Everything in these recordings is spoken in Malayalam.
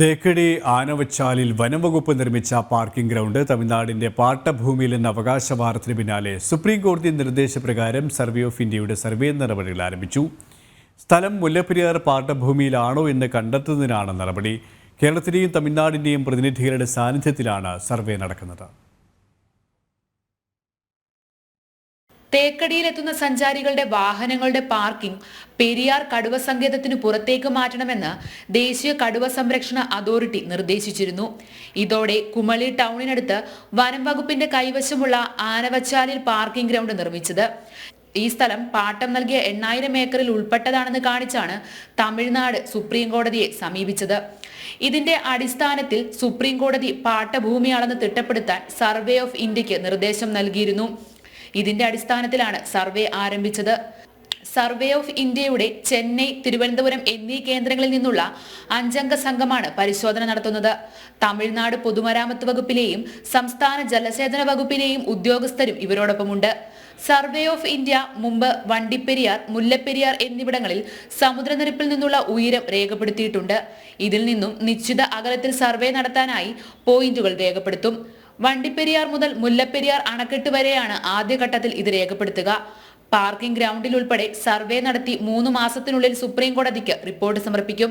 തേക്കടി ആനവച്ചാലിൽ വനംവകുപ്പ് നിർമ്മിച്ച പാർക്കിംഗ് ഗ്രൗണ്ട് തമിഴ്നാടിന്റെ പാട്ടഭൂമിയിൽ നിന്ന് അവകാശവാദത്തിന് പിന്നാലെ സുപ്രീം കോടതി നിർദ്ദേശപ്രകാരം സർവേ ഓഫ് ഇന്ത്യയുടെ സർവേ നടപടികൾ ആരംഭിച്ചു. സ്ഥലം മുല്ലപ്പെരിയാർ പാട്ടഭൂമിയിലാണോ എന്ന് കണ്ടെത്തുന്നതിനാണ് നടപടി. കേരളത്തിലെയും തമിഴ്നാടിന്റെയും പ്രതിനിധികളുടെ സാന്നിധ്യത്തിലാണ് സർവേ നടക്കുന്നത്. തേക്കടിയിലെത്തുന്ന സഞ്ചാരികളുടെ വാഹനങ്ങളുടെ പാർക്കിംഗ് പെരിയാർ കടുവ സങ്കേതത്തിനു പുറത്തേക്ക് മാറ്റണമെന്ന് ദേശീയ കടുവ സംരക്ഷണ അതോറിറ്റി നിർദ്ദേശിച്ചിരുന്നു. ഇതോടെ കുമളി ടൗണിനടുത്ത് വനം വകുപ്പിന്റെ കൈവശമുള്ള ആനവച്ചാലിൽ പാർക്കിംഗ് ഗ്രൗണ്ട് നിർമ്മിച്ചത്. ഈ സ്ഥലം പാട്ടം നൽകിയ എണ്ണായിരം ഏക്കറിൽ ഉൾപ്പെട്ടതാണെന്ന് കാണിച്ചാണ് തമിഴ്നാട് സുപ്രീം കോടതിയെ സമീപിച്ചത്. ഇതിന്റെ അടിസ്ഥാനത്തിൽ സുപ്രീം കോടതി പാട്ടഭൂമി അളന്ന് തിട്ടപ്പെടുത്താൻ സർവേ ഓഫ് ഇന്ത്യയ്ക്ക് നിർദ്ദേശം നൽകിയിരുന്നു. ഇതിന്റെ അടിസ്ഥാനത്തിലാണ് സർവേ ആരംഭിച്ചത്. സർവേ ഓഫ് ഇന്ത്യയുടെ ചെന്നൈ തിരുവനന്തപുരം എന്നീ കേന്ദ്രങ്ങളിൽ നിന്നുള്ള അഞ്ചംഗ സംഘമാണ് പരിശോധന നടത്തുന്നത്. തമിഴ്നാട് പൊതുമരാമത്ത് വകുപ്പിലെയും സംസ്ഥാന ജലസേചന വകുപ്പിലെയും ഉദ്യോഗസ്ഥരും ഇവരോടൊപ്പമുണ്ട്. സർവേ ഓഫ് ഇന്ത്യ മുമ്പ് വണ്ടിപ്പെരിയാർ മുല്ലപ്പെരിയാർ എന്നിവിടങ്ങളിൽ സമുദ്രനിരപ്പിൽ നിന്നുള്ള ഉയരം രേഖപ്പെടുത്തിയിട്ടുണ്ട്. ഇതിൽ നിന്നും നിശ്ചിത അകലത്തിൽ സർവേ നടത്താനായി പോയിന്റുകൾ രേഖപ്പെടുത്തും. വണ്ടിപ്പെരിയാർ മുതൽ മുല്ലപ്പെരിയാർ അണക്കെട്ട് വരെയാണ് ആദ്യഘട്ടത്തിൽ ഇത് രേഖപ്പെടുത്തുക. പാർക്കിംഗ് ഗ്രൗണ്ടിൽ ഉൾപ്പെടെ സർവേ നടത്തി മൂന്ന് മാസത്തിനുള്ളിൽ സുപ്രീം കോടതിക്ക് റിപ്പോർട്ട് സമർപ്പിക്കും.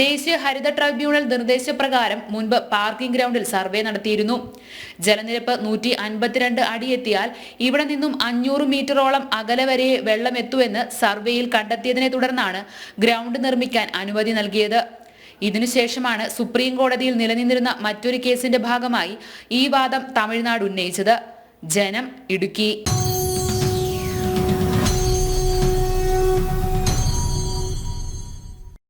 ദേശീയ ഹരിത ട്രൈബ്യൂണൽ നിർദ്ദേശപ്രകാരം മുൻപ് പാർക്കിംഗ് ഗ്രൗണ്ടിൽ സർവേ നടത്തിയിരുന്നു. ജലനിരപ്പ് നൂറ്റി അൻപത്തിരണ്ട് അടിയെത്തിയാൽ ഇവിടെ നിന്നും അഞ്ഞൂറ് മീറ്ററോളം അകലെ വരെ വെള്ളം എത്തുമെന്ന് സർവേയിൽ കണ്ടെത്തിയതിനെ തുടർന്നാണ് ഗ്രൗണ്ട് നിർമ്മിക്കാൻ അനുമതി നൽകിയത്. ഇതിനുശേഷമാണ് സുപ്രീം കോടതിയിൽ നിലനിന്നിരുന്ന മറ്റൊരു കേസിന്റെ ഭാഗമായി ഈ വാദം തമിഴ്നാട് ഉന്നയിച്ചത്. ജനം ഇടുക്കി.